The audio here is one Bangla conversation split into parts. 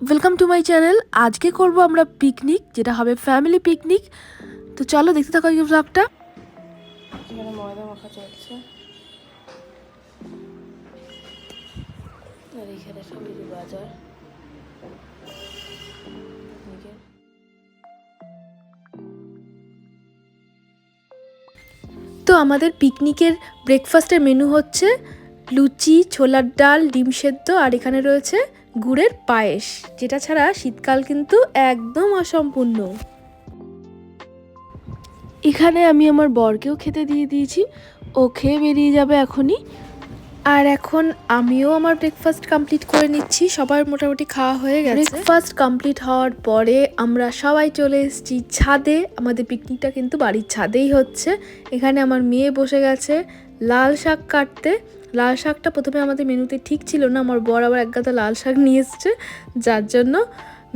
ওয়েলকাম টু মাই চ্যানেল আজকে করব আমরা পিকনিক যেটা হবে ফ্যামিলি পিকনিক তো চলো দেখতে থাকো এই ব্লগটা ময়দা মাখা চলছে। আর এখানে সব বাজার। তো আমাদের পিকনিকের ব্রেকফাস্টের মেনু হচ্ছে লুচি ছোলার ডাল ডিম সেদ্ধ আর এখানে রয়েছে গুড়ের পায়েস, যেটা ছাড়া শীতকাল কিন্তু একদম অসম্পূর্ণ। এখানে আমি আমার বরকেও খেতে দিয়ে দিয়েছি, ও খেয়ে বেরিয়ে যাবে এখনই। আর এখন আমিও আমার ব্রেকফাস্ট কমপ্লিট করে নিচ্ছি, সবার মোটামুটি খাওয়া হয়ে গেছে। ব্রেকফাস্ট কমপ্লিট হওয়ার পরে আমরা সবাই চলে এসেছি ছাদে, আমাদের পিকনিকটা কিন্তু বাড়ির ছাদেই হচ্ছে। এখানে আমার মেয়ে বসে গেছে, লাল শাক কাটতে। লাল শাকটা প্রথমে আমাদের মেনুতে ঠিক ছিল না, আমার বর আবার এক গাদা লাল শাক নিয়ে এসছে, যার জন্য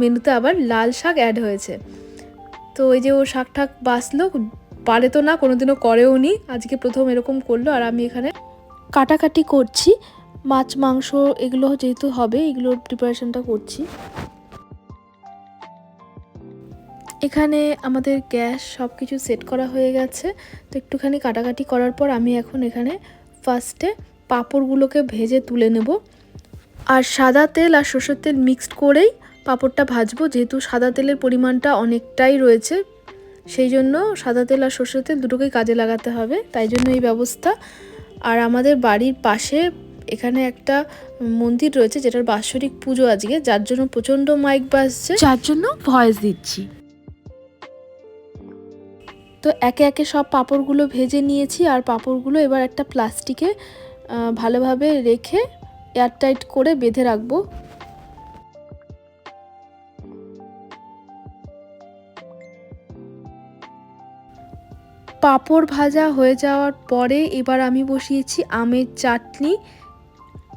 মেনুতে আবার লাল শাক অ্যাড হয়েছে। তো ওই যে ও শাক ঠাক বাঁচলো, পারে তো না, কোনোদিনও করেও নি, আজকে প্রথম এরকম করল, আর আমি এখানে কাটাকাটি করছি। মাছ, মাংস এগুলো যেহেতু হবে, এগুলোর প্রিপারেশনটা করছি। এখানে আমাদের গ্যাস সব কিছু সেট করা হয়ে গেছে, তো একটুখানি কাটাকাটি করার পর আমি এখন এখানে ফার্স্টে পাঁপড়গুলোকে ভেজে তুলে নেব। আর সাদা তেল আর সর্ষের তেল মিক্সড করেই পাঁপড়টা ভাজবো যেহেতু সাদা তেলের পরিমাণটা অনেকটাই রয়েছে। সেই জন্য সাদা তেল আর সর্ষের তেল দুটোকেই কাজে লাগাতে হবে। তাই জন্য এই ব্যবস্থা। আর আমাদের বাড়ির পাশে এখানে একটা মন্দির রয়েছে যেটার বাৎসরিক পুজো আজকে। যার জন্য প্রচণ্ড মাইক বাজছে। যার জন্য ভয়েস দিচ্ছি। তো একে একে সব পাঁপড়গুলো ভেজে নিয়েছি আর পাঁপড়গুলো এবার একটা প্লাস্টিকে ভালোভাবে রেখে এয়ারটাইট করে বেঁধে রাখব। পাঁপড় ভাজা হয়ে যাওয়ার পরে এবার আমি বসিয়েছি আমের চাটনি।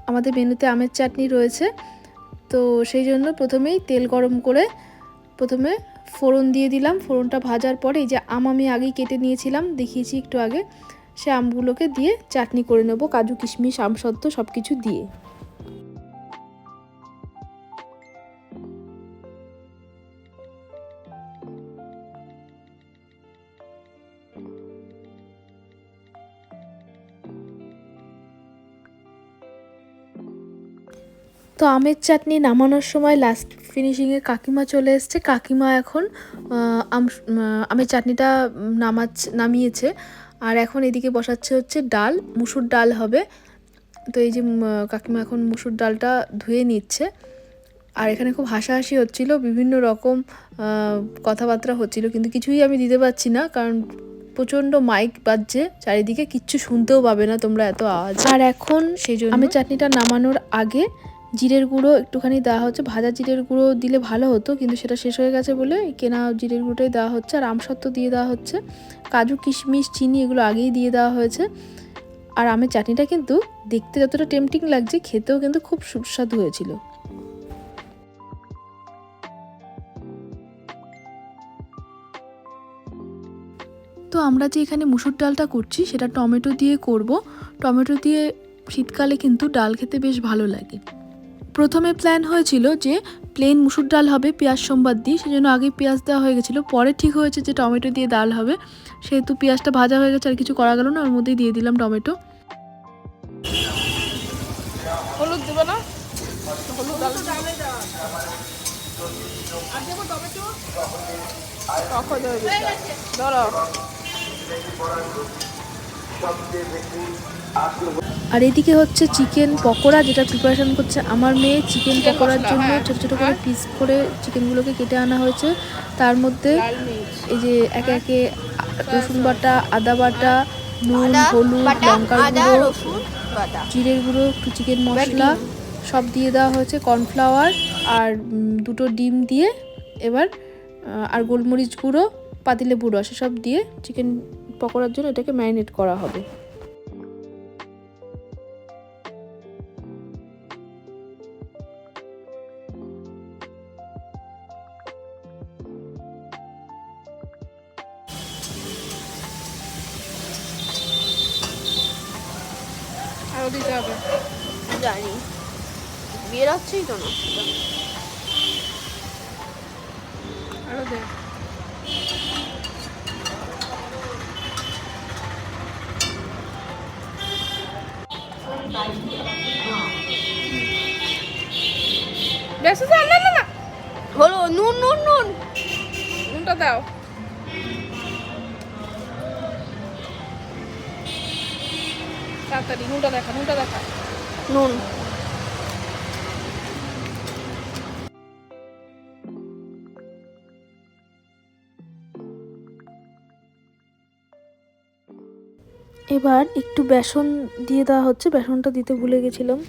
আমাদের মেনুতে আমের চাটনি রয়েছে। তো সেই জন্য প্রথমেই তেল গরম করে প্রথমে ফোড়ন দিয়ে দিলাম। ফোড়নটা ভাজার পরে এই যে আম আমি আগেই কেটে নিয়েছিলাম, দেখিয়েছি একটু আগে। সে আমগুলোকে দিয়ে চাটনি করে নেব, কাজু, কিশমিশ আমসত্ত্ব সব কিছু দিয়ে। তো আমের চাটনি নামানোর সময় লাস্ট ফিনিশিংয়ে কাকিমা চলে এসছে। কাকিমা এখন আম আমের চাটনিটা নামাচ, নামিয়েছে। আর এখন এদিকে বসাচ্ছে হচ্ছে ডাল মুসুর ডাল হবে। তো এই যে কাকিমা এখন মুসুর ডালটা ধুয়ে নিচ্ছে। আর এখানে খুব হাসাহাসি হচ্ছিল বিভিন্ন রকম কথাবার্তা হচ্ছিল কিন্তু কিছুই আমি দিতে পারছি না কারণ প্রচণ্ড মাইক বাজছে চারিদিকে কিচ্ছু শুনতেও পাবে না তোমরা এত আওয়াজ। আর এখন সেই জন্য আমি চাটনিটা নামানোর আগে জিরের গুঁড়ো একটুখানি দেওয়া হচ্ছে। ভাজা জিরের গুঁড়ো দিলে ভালো হতো, কিন্তু সেটা শেষ হয়ে গেছে বলে কেনা জিরের গুঁড়োটাই দেওয়া হচ্ছে। আর আমসত্ত্ব দিয়ে দেওয়া হচ্ছে। কাজু, কিশমিশ, চিনি এগুলো আগেই দিয়ে দেওয়া হয়েছে। আর আমের চাটনিটা কিন্তু দেখতে যতটা টেম্পটিং লাগছে, খেতেও কিন্তু খুব সুস্বাদু হয়েছিল। তো আমরা যে এখানে মুসুর ডালটা করছি, সেটা টমেটো দিয়ে করব। টমেটো দিয়ে শীতকালে কিন্তু ডাল খেতে বেশ ভালো লাগে। প্রথমে প্ল্যান হয়েছিল যে প্লেন মুসুর ডাল হবে পেঁয়াজ সোমবার দিয়ে সেজন্য আগে পেঁয়াজ দেওয়া হয়ে গেছিল। পরে ঠিক হয়েছে যে টমেটো দিয়ে ডাল হবে। সেহেতু পেঁয়াজটা ভাজা হয়ে গেছে আর কিছু করা গেল না ওর মধ্যেই দিয়ে দিলাম টমেটো। হলুদ দেবে না? হলুদ ডাল। ধরো। আর এদিকে হচ্ছে চিকেন পকোড়া যেটা প্রিপারেশন করছে আমার মেয়ে। চিকেন পকোড়ার জন্য হ্যাঁ। ছোট ছোট করে পিস করে চিকেনগুলোকে কেটে আনা হয়েছে। তার মধ্যে এই যে একে একে রসুন বাটা আদা বাটা নুন হলুদ লঙ্কার গুঁড়ো জিরের গুঁড়ো একটু চিকেন মশলা সব দিয়ে দেওয়া হয়েছে কর্নফ্লাওয়ার আর দুটো ডিম দিয়ে এবার আর গোলমরিচ গুঁড়ো পাতিলেবুর রস সব দিয়ে চিকেন পকোড়ার জন্য এটাকে ম্যারিনেট করা হবে। আরও দিতে হবে। জানি। বেরোচ্ছেই তো না। আরও দে। না না না। হলো নুন নুন নুন। নুনটা দাও। তাড়াতাড়ি, নুনটা দেখা নুনটা দেখা। নুন। এবার একটু বেসন দিয়ে দেওয়া হচ্ছে, বেসনটা দিতে ভুলে গেছিলাম।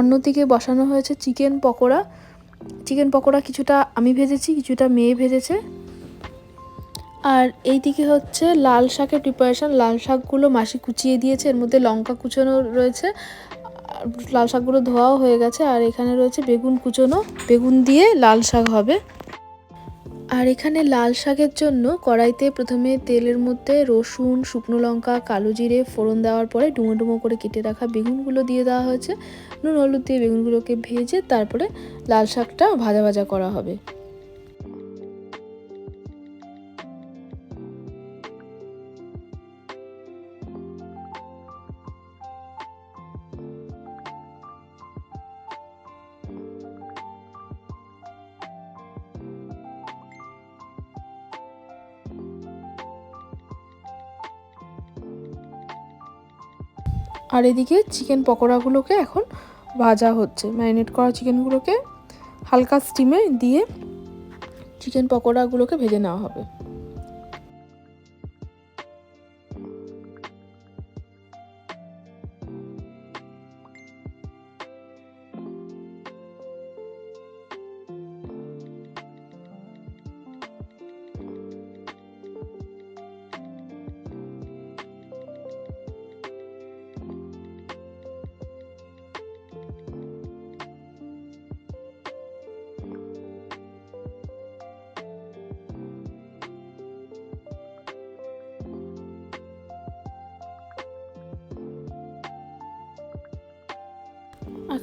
অন্যদিকে বসানো হয়েছে চিকেন পকোড়া। চিকেন পকোড়া কিছুটা আমি ভেজেছি, কিছুটা মেয়ে ভেজেছে। আর এই দিকে হচ্ছে লাল শাকের প্রিপারেশান লাল শাকগুলো মাসি কুচিয়ে দিয়েছে, এর মধ্যে লঙ্কা কুচোনো রয়েছে। লাল শাকগুলো ধোয়াও হয়ে গেছে, আর এখানে রয়েছে বেগুন কুচোনো। বেগুন দিয়ে লাল শাক হবে। আর এখানে লাল শাকের জন্য কড়াইতে প্রথমে তেলের মধ্যে রসুন, শুকনো লঙ্কা, কালো জিরে, ফোড়ন দেওয়ার পরে ডুমো ডুমো করে কেটে রাখা বেগুনগুলো দিয়ে দেওয়া হয়েছে। নুন, হলুদ দিয়ে বেগুনগুলোকে ভেজে তারপরে লাল শাকটা ভাজা ভাজা করা হবে। আর এদিকে চিকেন পকোড়াগুলোকে এখন ভাজা হচ্ছে। ম্যারিনেট করা চিকেনগুলোকে হালকা স্টিমে দিয়ে চিকেন পকোড়াগুলোকে ভেজে নেওয়া হবে।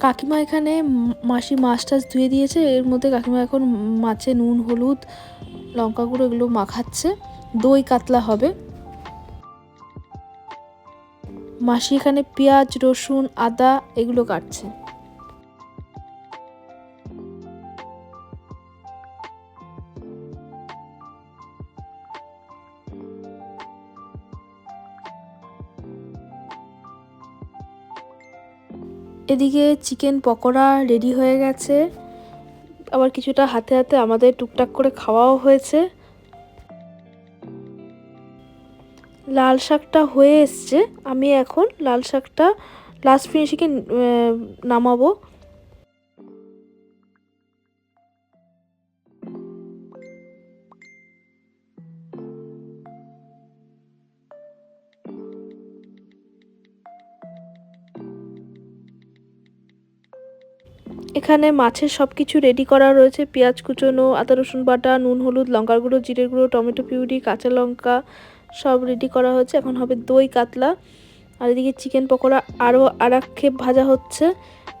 কাকিমা এখানে মাসি মাছ টাছ ধুয়ে দিয়েছে। এর মধ্যে কাকিমা এখন মাছে নুন, হলুদ, লঙ্কা গুঁড়ো এগুলো মাখাচ্ছে। দই কাতলা হবে। মাসি এখানে পেঁয়াজ, রসুন, আদা এগুলো কাটছে। এদিকে চিকেন পকোড়া রেডি হয়ে গেছে। আবার কিছুটা হাতে হাতে আমাদের টুকটাক করে খাওয়াও হয়েছে। লাল শাকটা হয়ে এসছে। আমি এখন লাল শাকটা লাস্ট ফিনিশিংয়ে নামাবো। এখানে মাছের সব কিছু রেডি করা রয়েছে। পেঁয়াজ কুচোনো, আদা রসুন বাটা, নুন, হলুদ, লঙ্কার গুঁড়ো জিরে গুঁড়ো, টমেটো পিউরি, কাঁচা লঙ্কা সব রেডি করা হয়েছে এখন হবে দই, কাতলা। আর এদিকে চিকেন পকোড়া আরও আর এক খেপ ভাজা হচ্ছে।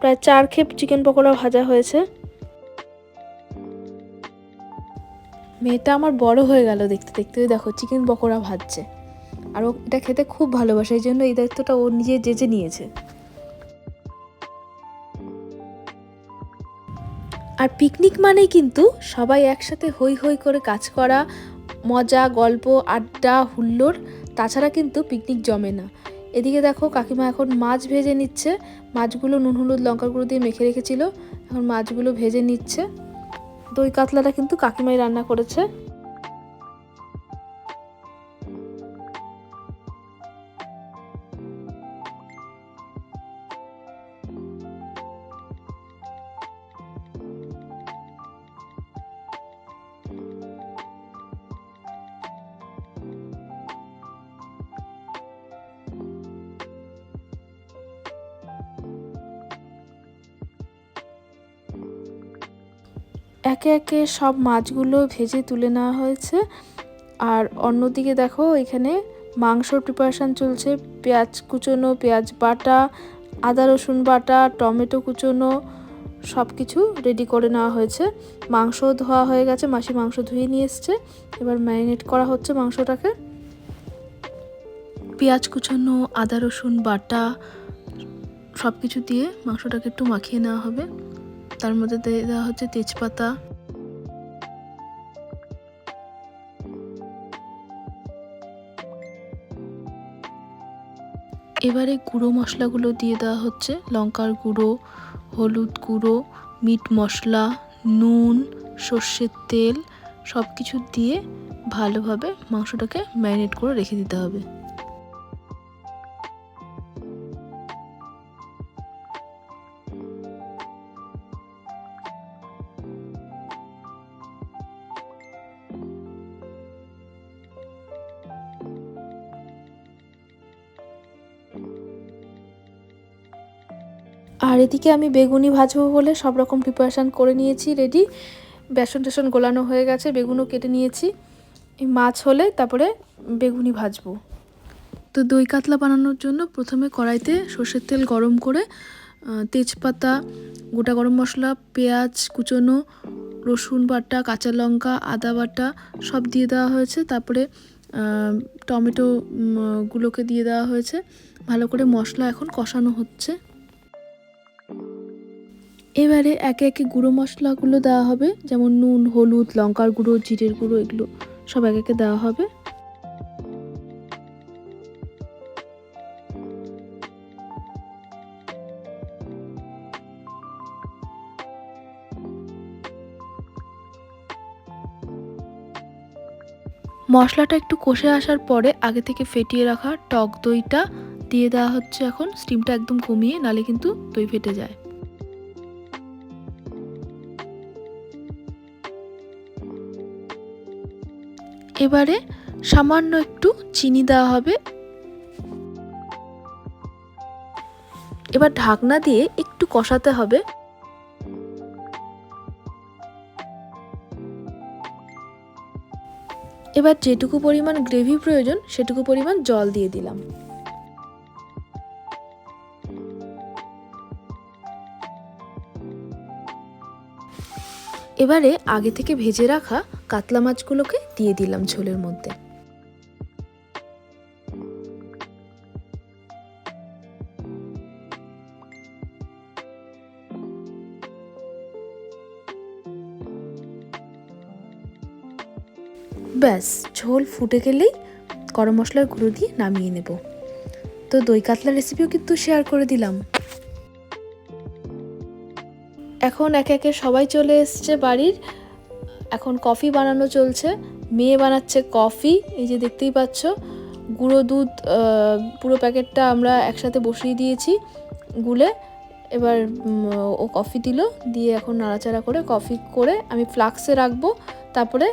প্রায় চার খেপ চিকেন পকোড়া ভাজা হয়েছে। মেয়েটা আমার বড় হয়ে গেল দেখতে দেখতে। দেখো চিকেন পকোড়া ভাজছে। আর ও এটা খেতে খুব ভালোবাসে, এই জন্য এই দায়িত্বটা ও নিজে জেজে নিয়েছে। আর পিকনিক মানেই কিন্তু সবাই একসাথে হই হই করে কাজ করা, মজা, গল্প, আড্ডা হুল্লোর তাছাড়া কিন্তু পিকনিক জমে না। এদিকে দেখো কাকিমা এখন মাছ ভেজে নিচ্ছে। মাছগুলো নুন, হলুদ, লঙ্কার গুঁড়ো দিয়ে মেখে রেখেছিল। এখন মাছগুলো ভেজে নিচ্ছে। দই কাতলাটা কিন্তু কাকিমাই রান্না করেছে। একে একে সব মাছগুলো ভেজে তুলে নেওয়া হয়েছে। আর অন্যদিকে দেখো, এখানে মাংস প্রিপারেশান চলছে। পেঁয়াজ কুচোনো, পেঁয়াজ বাটা, আদা রসুন বাটা, টমেটো কুচোনো সব কিছু রেডি করে নেওয়া হয়েছে। মাংস ধোয়া হয়ে গেছে, মাসি মাংস ধুয়ে নিয়ে এসছে। এবার ম্যারিনেট করা হচ্ছে মাংসটাকে। পেঁয়াজ কুচোনো, আদা রসুন বাটা সব কিছু দিয়ে মাংসটাকে একটু মাখিয়ে নেওয়া হবে। তার মধ্যে দেওয়া হচ্ছে তেজপাতা। এবারে গুঁড়ো মশলাগুলো দিয়ে দেওয়া হচ্ছে। লঙ্কার গুঁড়ো, হলুদ গুঁড়ো, মিট মশলা, নুন, সর্ষের তেল সব কিছু দিয়ে ভালোভাবে মাংসটাকে ম্যারিনেট করে রেখে দিতে হবে। আর এদিকে আমি বেগুনি ভাজবো বলে সব রকম প্রিপারেশান করে নিয়েছি রেডি বেসন টেসন গোলানো হয়ে গেছে, বেগুনও কেটে নিয়েছি। মাছ হলে তারপরে বেগুনি ভাজবো। তো দই কাতলা বানানোর জন্য প্রথমে কড়াইতে সর্ষের তেল গরম করে তেজপাতা, গোটা গরম মশলা, পেঁয়াজ, কুচনো, রসুন বাটা, কাঁচা লঙ্কা, আদা বাটা সব দিয়ে দেওয়া হয়েছে। তারপরে টমেটো গুলোকে দিয়ে দেওয়া হয়েছে। ভালো করে মশলা এখন কষানো হচ্ছে। এবারে একে একে গুঁড়ো মশলাগুলো দেওয়া হবে, যেমন নুন, হলুদ, লঙ্কার গুঁড়ো, জিরের গুঁড়ো, এগুলো সব এক একে দেওয়া হবে। মশলাটা একটু কষে আসার পরে আগে থেকে ফেটিয়ে রাখা টক দইটা দিয়ে দেওয়া হচ্ছে এখন। স্টিমটা একদম কমিয়ে, নালে কিন্তু দই ফেটে যায়। এবারে সামান্য একটু চিনি দেওয়া হবে। এবার ঢাকনা দিয়ে একটু কষাতে হবে। এবার যেটুকু পরিমাণ গ্রেভি প্রয়োজন, সেটুকু পরিমাণ জল দিয়ে দিলাম। এবারে আগে থেকে ভেজে রাখা কাতলা মাছগুলোকে দিয়ে দিলাম ঝোলের মধ্যে। ব্যাস, ঝোল ফুটে গেলেই গরম মশলার গুঁড়ো দিয়ে নামিয়ে নেব। তো দই কাতলা রেসিপিও কিন্তু শেয়ার করে দিলাম। এখন একে একে সবাই চলে এসছে বাড়ির। এখন কফি বানানো চলছে। মেয়ে বানাচ্ছে কফি, এই যে দেখতেই পাচ্ছ। গুঁড়ো দুধ পুরো প্যাকেটটা আমরা একসাথে বসিয়ে দিয়েছি গুলে। এবার ও কফি দিল, দিয়ে এখন নাড়াচাড়া করে কফি করে আমি ফ্লাক্সে রাখব। তারপরে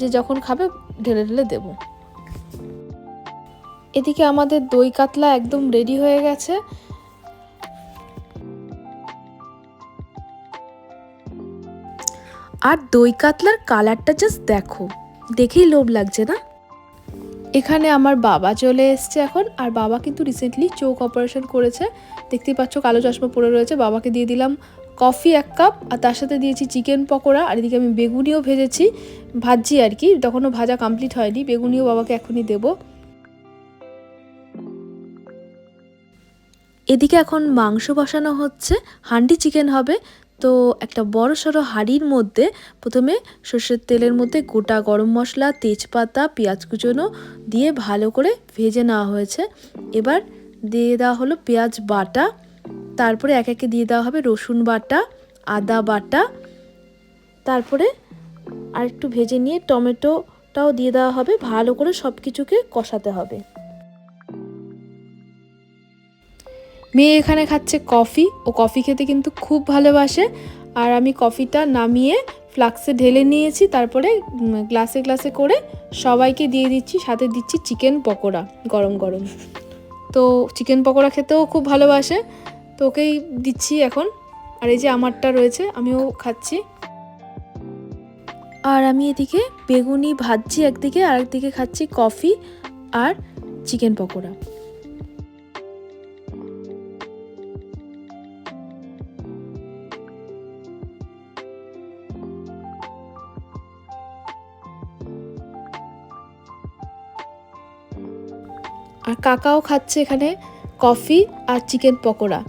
যে যখন খাবে, ঢেলে ঢেলে দেবো। এদিকে আমাদের দই কাতলা একদম রেডি হয়ে গেছে। আর দই কাতলার কালারটা জাস্ট দেখো। দেখেই লোভ লাগছে না? এখানে আমার বাবা চলে এসছে এখন, আর বাবা কিন্তু রিসেন্টলি চোখ অপারেশন করেছে। দেখতেই পাচ্ছ কালো চশমা পরে রয়েছে, বাবাকে দিয়ে দিলাম কফি এক কাপ আর তার সাথে দিয়েছি চিকেন পকোড়া, আর এদিকে আমি বেগুনিও ভেজেছি। ভাজছি আর কি, তখনও ভাজা কমপ্লিট হয়নি, বেগুনিও বাবাকে এখনই দেবো। এদিকে এখন মাংস বসানো হচ্ছে, হান্ডি চিকেন হবে তো একটা বড় সড়ো হাঁড়ির মধ্যে প্রথমে সর্ষের তেলের মধ্যে গোটা গরম মশলা, তেজপাতা, পেঁয়াজ কুচোনো দিয়ে ভালো করে ভেজে নেওয়া হয়েছে। এবার দিয়ে দেওয়া হলো পেঁয়াজ বাটা। তারপরে এক একে দিয়ে দেওয়া হবে রসুন বাটা, আদা বাটা। তারপরে আর একটু ভেজে নিয়ে টমেটোটাও দিয়ে দেওয়া হবে। ভালো করে সব কিছুকে কষাতে হবে। মেয়ে এখানে খাচ্ছে কফি। ও কফি খেতে কিন্তু খুব ভালোবাসে। আর আমি কফিটা নামিয়ে ফ্লাক্সে ঢেলে নিয়েছি। তারপরে গ্লাসে গ্লাসে করে সবাইকে দিয়ে দিচ্ছি। সাথে দিচ্ছি চিকেন পকোড়া, গরম গরম। তো চিকেন পকোড়া খেতেও খুব ভালোবাসে। তো ওকেই দিচ্ছি এখন। আর এই যে আমারটা রয়েছে, আমিও খাচ্ছি। আর আমি এদিকে বেগুনি ভাজছি। একদিকে আর একদিকে খাচ্ছি কফি আর চিকেন পকোড়া। আর কাকাও খাচ্ছে এখানে কফি আর চিকেন পকোড়া।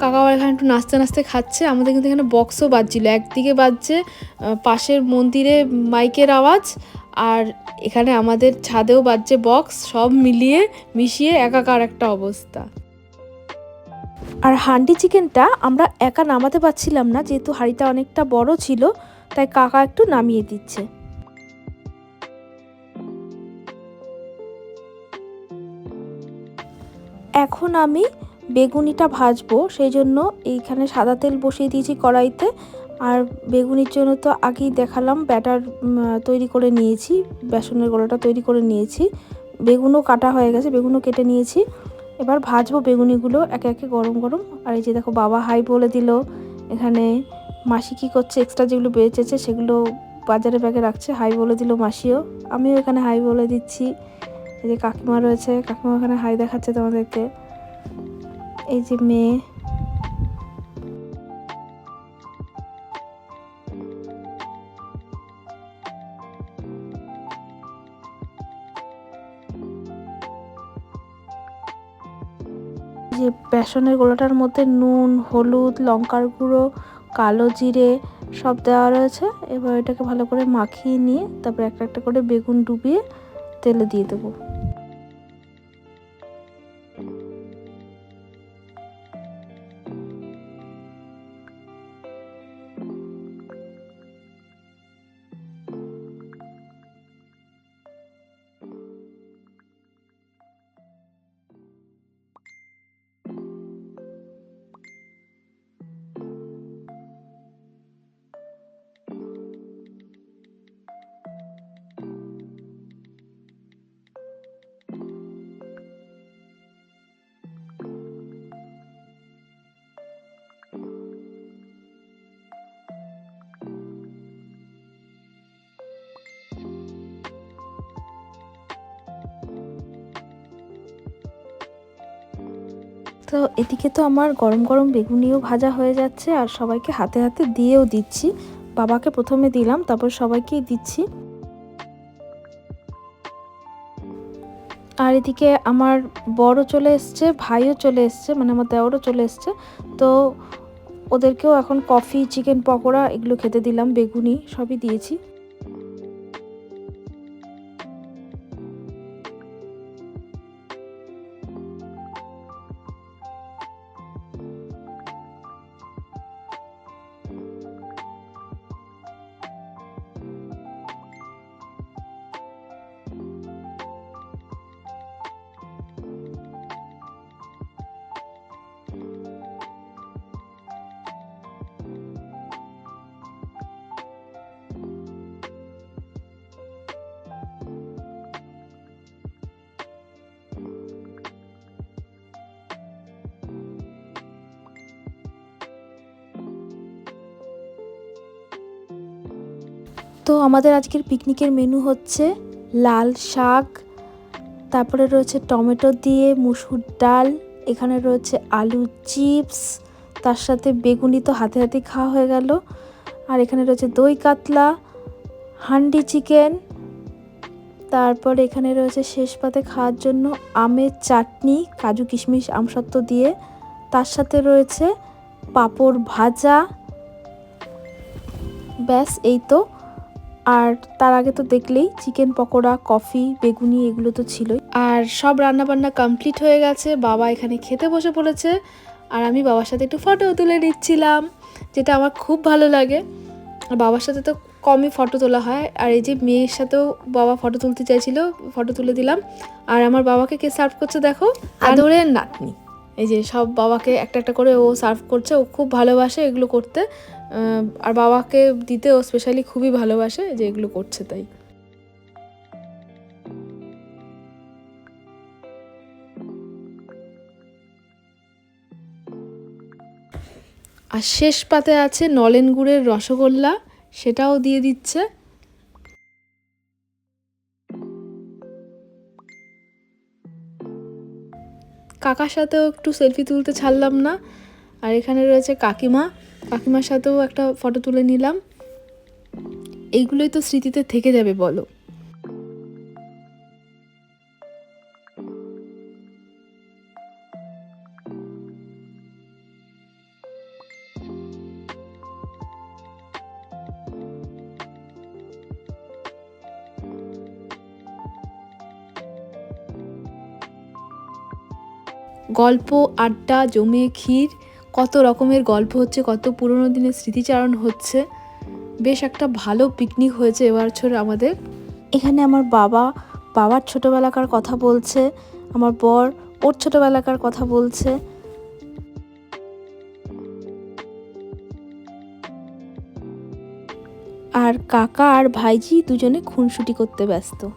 কাকাও এখানে একটু নাচতে নাচতে খাচ্ছে। আমাদের কিন্তু এখানে বক্সও বাজছিল। একদিকে বাজছে পাশের মন্দিরে মাইকের আওয়াজ আর এখানে আমাদের ছাদেও বাজছে বক্স সব মিলিয়ে মিশিয়ে একাকার একটা অবস্থা। আর হান্ডি চিকেনটা আমরা একা নামাতে পারছিলাম না, যেহেতু হাঁড়িটা অনেকটা বড় ছিল, তাই কাকা একটু নামিয়ে দিচ্ছে। এখন আমি বেগুনিটা ভাজবো সেই জন্য এইখানে সাদা তেল বসিয়ে দিয়েছি কড়াইতে। আর বেগুনির জন্য তো আগেই দেখালাম, ব্যাটার তৈরি করে নিয়েছি, বেসনের গোলাটা তৈরি করে নিয়েছি। বেগুনও কাটা হয়ে গেছে, বেগুনও কেটে নিয়েছি। এবার ভাজবো বেগুনিগুলো একে একে গরম গরম। আর এই যে দেখো, বাবা হাই বলে দিল, এখানে মাসি কী করছে এক্সট্রা যেগুলো বেঁচেছে সেগুলো বাজারে ব্যাগে রাখছে, হাই বলে দিল মাসিও। আমিও এখানে হাই বলে দিচ্ছি। এই যে কাকিমা রয়েছে, কাকিমা ওখানে হাই দেখাচ্ছে তোমাদেরকে। এই যে মেয়ে। যে বেসনের গোলাটার মধ্যে নুন, হলুদ, লঙ্কার গুঁড়ো, কালো জিরে সব দেওয়া রয়েছে। এবার এটাকে ভালো করে মাখিয়ে নিয়ে তারপর একটা একটা করে বেগুন ডুবিয়ে তেলে দিয়ে দেবো। তো এদিকে তো আমার গরম গরম বেগুনিও ভাজা হয়ে যাচ্ছে আর সবাইকে হাতে হাতে দিয়েও দিচ্ছি। বাবাকে প্রথমে দিলাম, তারপর সবাইকেই দিচ্ছি। আর এদিকে আমার বড় চলে এসছে, ভাইও চলে এসছে মানে আমার দেওরও চলে এসছে। তো ওদেরকেও এখন কফি, চিকেন, পকোড়া এগুলো খেতে দিলাম, বেগুনি সবই দিয়েছি। আমাদের আজকের পিকনিকের মেনু হচ্ছে লাল শাক, তারপরে রয়েছে টমেটো দিয়ে মুসুর ডাল, এখানে রয়েছে আলু চিপস, তার সাথে বেগুনি তো হাতে হাতে খাওয়া হয়ে গেল। আর এখানে রয়েছে দই কাতলা, হান্ডি চিকেন, তারপর এখানে রয়েছে শেষ পাতে খাওয়ার জন্য আমের চাটনি, কাজু কিশমিশ আমসত্ত্ব দিয়ে, তার সাথে রয়েছে পাঁপড় ভাজা। ব্যাস, এই তো। আর তার আগে তো দেখলেই চিকেন পকোড়া কফি বেগুনি এগুলো তো ছিলই। আর সব রান্না বান্না কমপ্লিট হয়ে গেছে বাবা এখানে খেতে বসে পড়েছে। আর আমি বাবার সাথে একটু ফটো তুলে নিচ্ছিলাম যেটা আমার খুব ভালো লাগে। আর বাবার সাথে তো কমই ফটো তোলা হয়। আর এই যে মেয়ের সাথেও বাবা ফটো তুলতে চাইছিল ফটো তুলে দিলাম। আর আমার বাবাকে কে সার্ভ করছে দেখো? আদরের নাতনি। এই যে সব বাবাকে একটা একটা করে ও সার্ভ করছে ও খুব ভালোবাসে এগুলো করতে। আর বাবাকে দিতে ও স্পেশালি খুবই ভালোবাসে যে এগুলো করছে তাই। আর শেষ পাতে আছে নলেন গুড়ের রসগোল্লা, সেটাও দিয়ে দিচ্ছে। কাকার সাথেও একটু সেলফি তুলতে ছাড়লাম না। আর এখানে রয়েছে কাকিমা। কাকিমার সাথেও একটা ফটো তুলে নিলাম। এইগুলোই তো স্মৃতিতে থেকে যাবে, বলো। গল্প, আড্ডা, জমে ক্ষীর কত রকমের গল্প হচ্ছে, কত পুরনো দিনের স্মৃতিচারণ হচ্ছে। বেশ একটা ভালো পিকনিক হয়েছে এবার বছর আমাদের। এখানে আমার বাবা, বাবার ছোটোবেলাকার কথা বলছে, আমার বর ওর ছোটোবেলাকার কথা বলছে। আর কাকা আর ভাইজি দুজনে খুনসুটি করতে ব্যস্ত।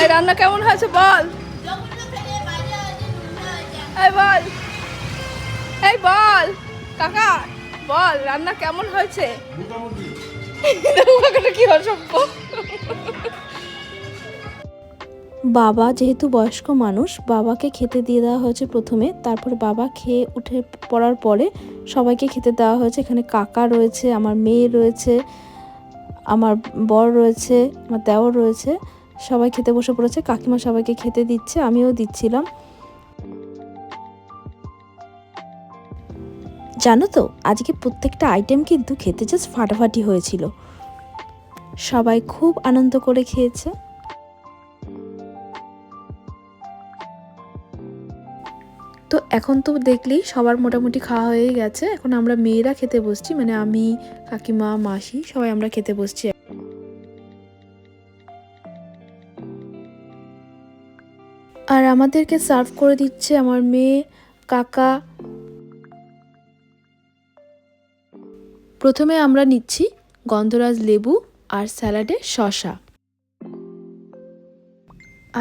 এই রান্না কেমন হয়েছে বল। এই বল। এই বল। কাকা বল রান্না কেমন হয়েছে? কি অসভ্য? বাবা যেহেতু বয়স্ক মানুষ বাবাকে খেতে দিয়ে দেওয়া হয়েছে প্রথমে। তারপর বাবা খেয়ে উঠে পড়ার পরে সবাইকে খেতে দেওয়া হয়েছে। এখানে কাকা রয়েছে আমার মেয়ে রয়েছে আমার বর রয়েছে আমার দেওর রয়েছে। সবাই খেতে বসে পড়েছে, কাকিমা সবাইকে খেতে দিচ্ছে, আমিও দিচ্ছিলাম। জানো তো, আজকে প্রত্যেকটা আইটেম কিন্তু খেতে জাস্ট ফাটাফাটি হয়েছিল। সবাই খুব আনন্দ করে খেয়েছে। তো এখন তো দেখলেই সবার মোটামুটি খাওয়া হয়ে গেছে, এখন আমরা মেয়েরা খেতে বসছি মানে আমি, কাকিমা, মাসি সবাই আমরা খেতে বসছি। আমাদেরকে সার্ভ করে দিচ্ছে আমার মেয়ে, কাকা। প্রথমে আমরা নিচ্ছি গন্ধরাজ লেবু আর স্যালাডে শশা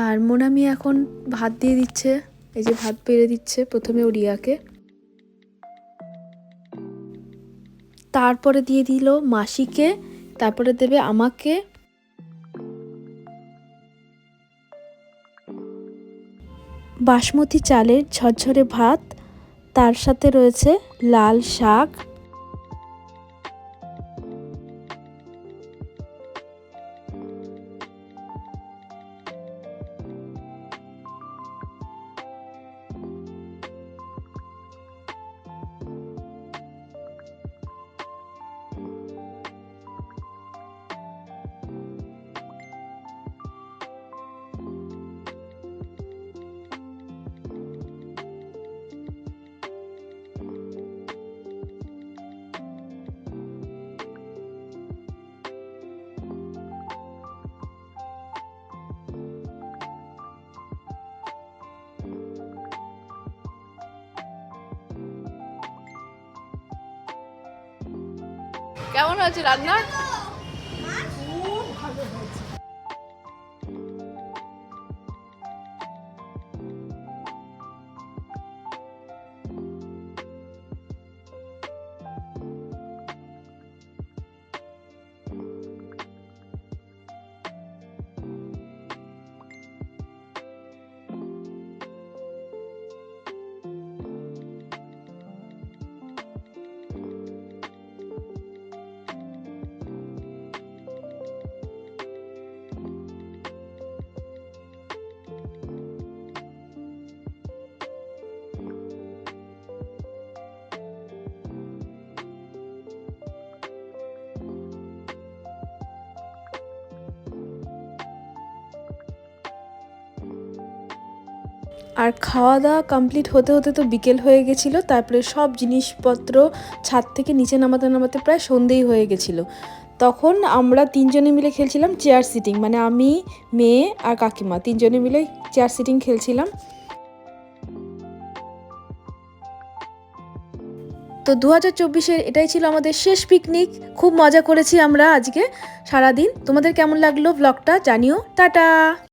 আর মোনামি এখন ভাত দিয়ে দিচ্ছে, এই যে ভাত বেড়ে দিচ্ছে প্রথমে ওরিয়াকে তারপরে দিয়ে দিল মাসিকে, তারপরে দেবে আমাকে বাসমতি চালের ঝরঝরে ভাত। তার সাথে রয়েছে লাল শাক। কেমন হয়েছে রান্না আর খাওয়া দাওয়া কমপ্লিট হতে হতে তো বিকেল হয়ে গেছিল, তারপরে সব জিনিসপত্র ছাদ থেকে নিচে নামাতে নামাতে প্রায় সন্ধেই হয়ে গেছিল। তখন আমরা তিনজনে মিলে খেলছিলাম চেয়ার সিটিং মানে আমি, মেয়ে আর কাকিমা, তিনজনে মিলে চেয়ার সিটিং খেলছিলাম। তো দু হাজার চব্বিশের এটাই ছিল আমাদের শেষ পিকনিক খুব মজা করেছি আমরা আজকে সারাদিন। তোমাদের কেমন লাগল ব্লগটা জানিও, টাটা!